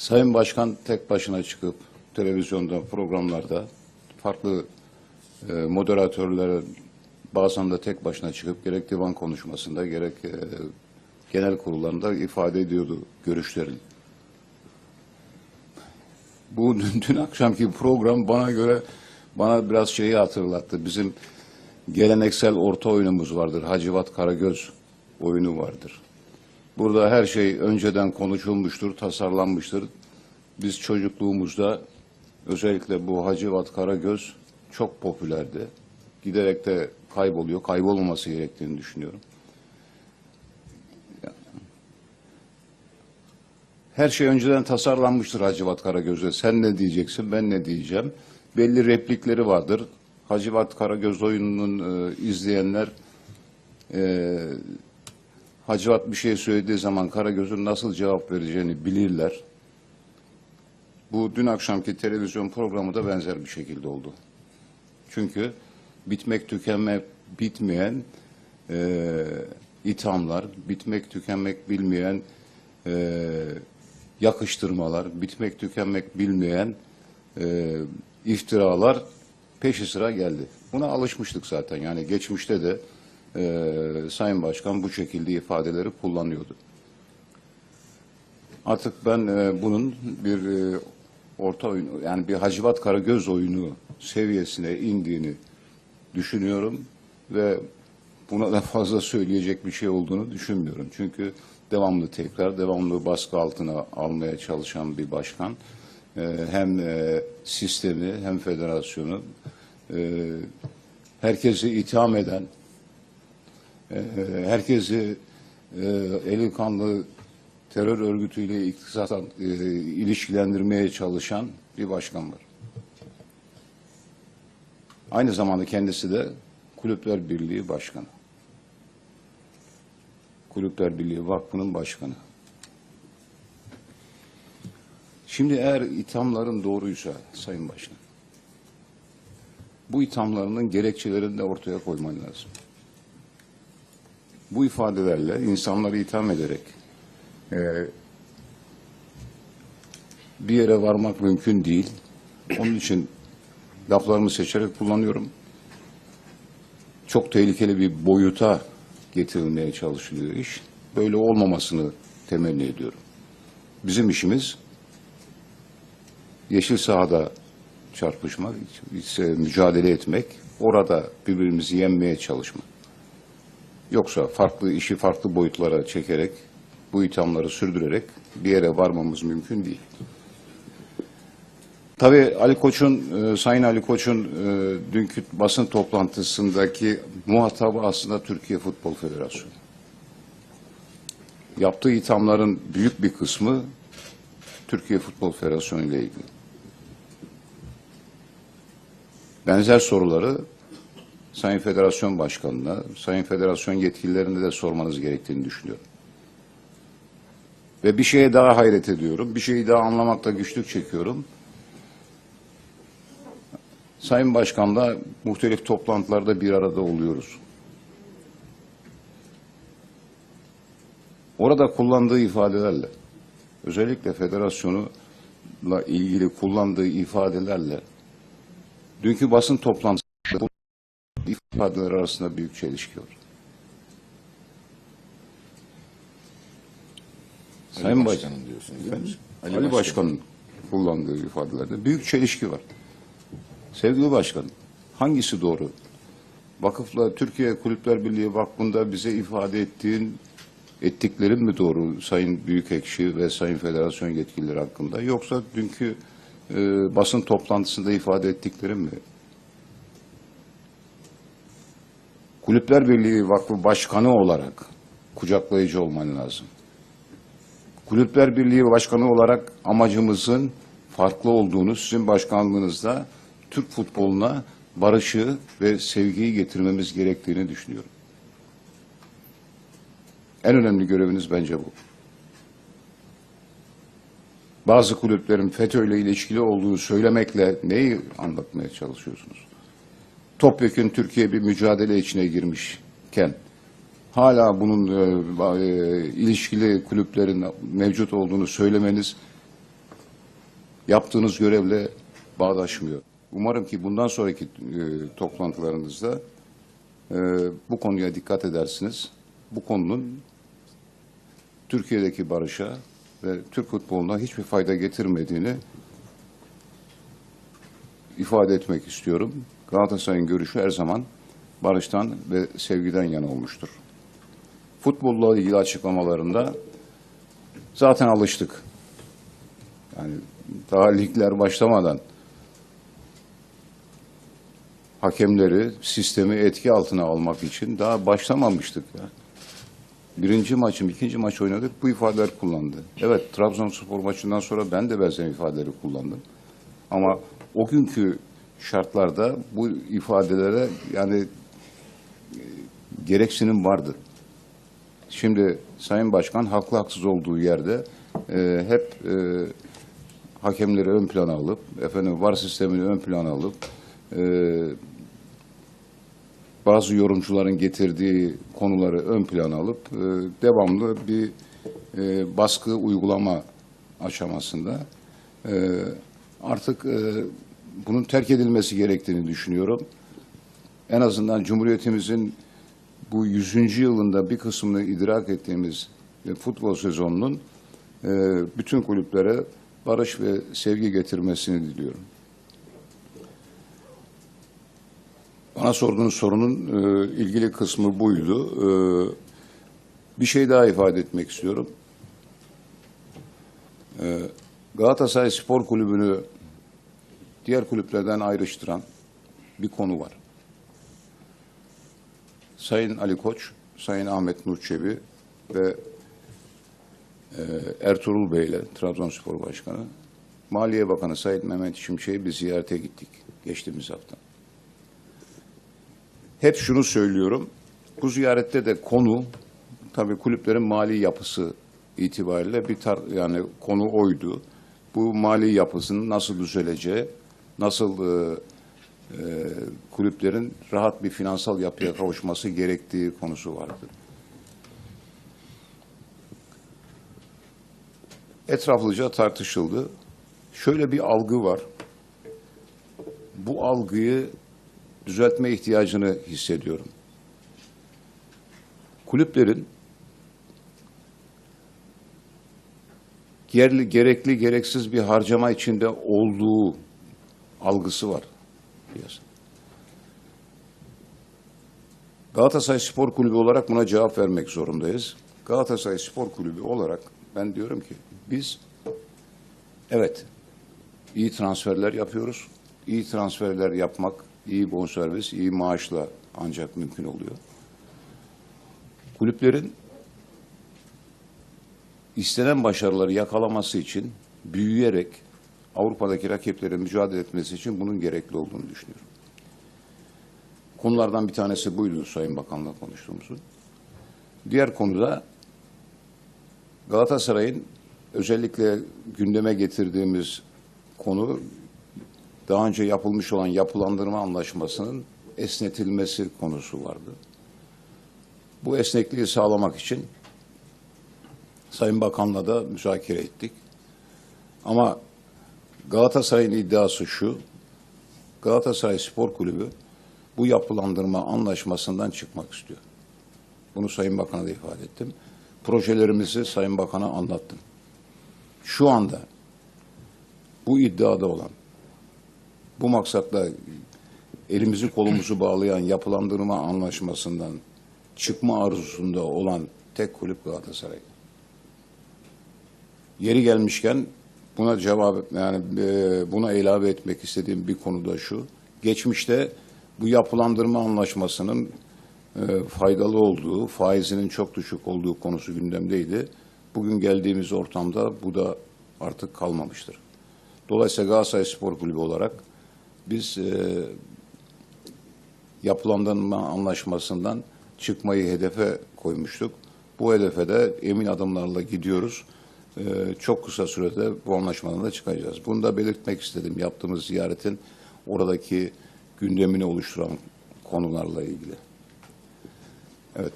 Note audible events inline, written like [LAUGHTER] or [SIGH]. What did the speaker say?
Sayın Başkan tek başına çıkıp televizyonda, programlarda farklı e, moderatörler bazen de tek başına çıkıp gerek divan konuşmasında gerek e, genel kurullarında ifade ediyordu görüşlerini. Bu [LAUGHS] dün, dün akşamki program bana göre bana biraz şeyi hatırlattı. Bizim geleneksel orta oyunumuz vardır. Hacivat Karagöz oyunu vardır. Burada her şey önceden konuşulmuştur, tasarlanmıştır. Biz çocukluğumuzda özellikle bu Hacivat Karagöz çok popülerdi. Giderek de kayboluyor. Kaybolmaması gerektiğini düşünüyorum. Her şey önceden tasarlanmıştır Hacivat Karagöz'de. Sen ne diyeceksin, ben ne diyeceğim. Belli replikleri vardır. Hacivat Karagöz oyununun e, izleyenler e, Hacivat bir şey söylediği zaman Karagöz'ün nasıl cevap vereceğini bilirler. Bu dün akşamki televizyon programı da benzer bir şekilde oldu. Çünkü bitmek tükenmek bitmeyen e, ithamlar, bitmek tükenmek bilmeyen e, yakıştırmalar, bitmek tükenmek bilmeyen e, iftiralar peşi sıra geldi. Buna alışmıştık zaten. Yani geçmişte de e, Sayın Başkan bu şekilde ifadeleri kullanıyordu. Artık ben e, bunun bir e, orta oyun, yani bir Hacivat Karagöz oyunu seviyesine indiğini düşünüyorum ve buna da fazla söyleyecek bir şey olduğunu düşünmüyorum. Çünkü devamlı tekrar, devamlı baskı altına almaya çalışan bir başkan e, hem e, sistemi hem federasyonu e, herkesi itham eden, e, herkesi e, eli kanlı terör örgütüyle iktisaten e, ilişkilendirmeye çalışan bir başkan var. Aynı zamanda kendisi de Kulüpler Birliği Başkanı. Kulüpler Birliği Vakfı'nın başkanı. Şimdi eğer ithamların doğruysa Sayın Başkan, bu ithamlarının gerekçelerini de ortaya koyman lazım. Bu ifadelerle insanları itham ederek e, bir yere varmak mümkün değil. Onun için laflarımı seçerek kullanıyorum. Çok tehlikeli bir boyuta getirilmeye çalışılıyor iş. Böyle olmamasını temenni ediyorum. Bizim işimiz yeşil sahada çarpışmak, mücadele etmek, orada birbirimizi yenmeye çalışmak. Yoksa farklı işi farklı boyutlara çekerek, bu ithamları sürdürerek bir yere varmamız mümkün değil. Tabii Ali Koç'un, e, Sayın Ali Koç'un e, dünkü basın toplantısındaki muhatabı aslında Türkiye Futbol Federasyonu. Yaptığı ithamların büyük bir kısmı Türkiye Futbol Federasyonu ile ilgili. Benzer soruları Sayın Federasyon Başkanı'na, Sayın Federasyon yetkililerine de sormanız gerektiğini düşünüyorum. Ve bir şeye daha hayret ediyorum, bir şeyi daha anlamakta güçlük çekiyorum. Sayın Başkan'la muhtelif toplantılarda bir arada oluyoruz. Orada kullandığı ifadelerle, özellikle federasyonuyla ilgili kullandığı ifadelerle, dünkü basın toplantısında bu ifadeler arasında büyük çelişki var. Ali Sayın Baş- Başkan'ın diyorsun değil mi? Ali, Başkan'ın kullandığı ifadelerde büyük çelişki var. Sevgili Başkanım, hangisi doğru? Vakıfla Türkiye Kulüpler Birliği Vakfı'nda bize ifade ettiğin ettiklerin mi doğru Sayın Büyükekşi ve Sayın Federasyon yetkilileri hakkında yoksa dünkü e, basın toplantısında ifade ettiklerin mi? Kulüpler Birliği Vakfı Başkanı olarak kucaklayıcı olman lazım. Kulüpler Birliği Başkanı olarak amacımızın farklı olduğunu sizin başkanlığınızda Türk futboluna barışı ve sevgiyi getirmemiz gerektiğini düşünüyorum. En önemli göreviniz bence bu. Bazı kulüplerin FETÖ ile ilişkili olduğunu söylemekle neyi anlatmaya çalışıyorsunuz? Topyekün Türkiye bir mücadele içine girmişken hala bunun e, e, ilişkili kulüplerin mevcut olduğunu söylemeniz yaptığınız görevle bağdaşmıyor. Umarım ki bundan sonraki e, toplantılarınızda e, bu konuya dikkat edersiniz. Bu konunun Türkiye'deki barışa ve Türk futboluna hiçbir fayda getirmediğini ifade etmek istiyorum. Galatasaray'ın görüşü her zaman barıştan ve sevgiden yana olmuştur. Futbolla ilgili açıklamalarında zaten alıştık. Yani daha ligler başlamadan hakemleri, sistemi etki altına almak için daha başlamamıştık. Ya. Birinci maçım, ikinci maç oynadık, bu ifadeler kullandı. Evet, Trabzonspor maçından sonra ben de benzer ifadeleri kullandım. Ama o günkü şartlarda bu ifadelere yani e, gereksinim vardı. Şimdi Sayın Başkan haklı haksız olduğu yerde e, hep e, hakemleri ön plana alıp, efendim var sistemini ön plana alıp, e, bazı yorumcuların getirdiği konuları ön plana alıp e, devamlı bir e, baskı uygulama aşamasında e, artık e, bunun terk edilmesi gerektiğini düşünüyorum. En azından Cumhuriyetimizin bu 100. yılında bir kısmını idrak ettiğimiz e, futbol sezonunun e, bütün kulüplere barış ve sevgi getirmesini diliyorum. Bana sorduğunuz sorunun e, ilgili kısmı buydu. Bir şey daha ifade etmek istiyorum. Galatasaray Spor Kulübü'nü diğer kulüplerden ayrıştıran bir konu var. Sayın Ali Koç, Sayın Ahmet Nur Çebi ve e, Ertuğrul Bey ile Trabzonspor Başkanı, Maliye Bakanı Sayın Mehmet Şimşek'i bir ziyarete gittik geçtiğimiz hafta. Hep şunu söylüyorum, bu ziyarette de konu tabii kulüplerin mali yapısı itibariyle bir tar yani konu oydu. Bu mali yapısının nasıl düzeleceği, nasıl e, e, kulüplerin rahat bir finansal yapıya kavuşması gerektiği konusu vardı. Etraflıca tartışıldı. Şöyle bir algı var. Bu algıyı düzeltme ihtiyacını hissediyorum. Kulüplerin gerli, gerekli gereksiz bir harcama içinde olduğu algısı var piyasada. Galatasaray Spor Kulübü olarak buna cevap vermek zorundayız. Galatasaray Spor Kulübü olarak ben diyorum ki biz evet iyi transferler yapıyoruz. İyi transferler yapmak, iyi bonservis, iyi maaşla ancak mümkün oluyor. Kulüplerin istenen başarıları yakalaması için büyüyerek Avrupa'daki rakiplere mücadele etmesi için bunun gerekli olduğunu düşünüyorum. Konulardan bir tanesi buydu Sayın Bakan'la konuştuğumuzu. Diğer konuda Galatasaray'ın özellikle gündeme getirdiğimiz konu daha önce yapılmış olan yapılandırma anlaşmasının esnetilmesi konusu vardı. Bu esnekliği sağlamak için Sayın Bakan'la da müzakere ettik. Ama Galatasaray'ın iddiası şu, Galatasaray Spor Kulübü bu yapılandırma anlaşmasından çıkmak istiyor. Bunu Sayın Bakan'a da ifade ettim. Projelerimizi Sayın Bakan'a anlattım. Şu anda bu iddiada olan, bu maksatla elimizi kolumuzu bağlayan yapılandırma anlaşmasından çıkma arzusunda olan tek kulüp Galatasaray. Yeri gelmişken buna cevap yani e, buna ilave etmek istediğim bir konu da şu. Geçmişte bu yapılandırma anlaşmasının e, faydalı olduğu, faizinin çok düşük olduğu konusu gündemdeydi. Bugün geldiğimiz ortamda bu da artık kalmamıştır. Dolayısıyla Galatasaray Spor Kulübü olarak biz e, yapılandırma anlaşmasından çıkmayı hedefe koymuştuk. Bu hedefe de emin adımlarla gidiyoruz. Ee, çok kısa sürede bu anlaşmadan da çıkacağız. Bunu da belirtmek istedim yaptığımız ziyaretin oradaki gündemini oluşturan konularla ilgili. Evet.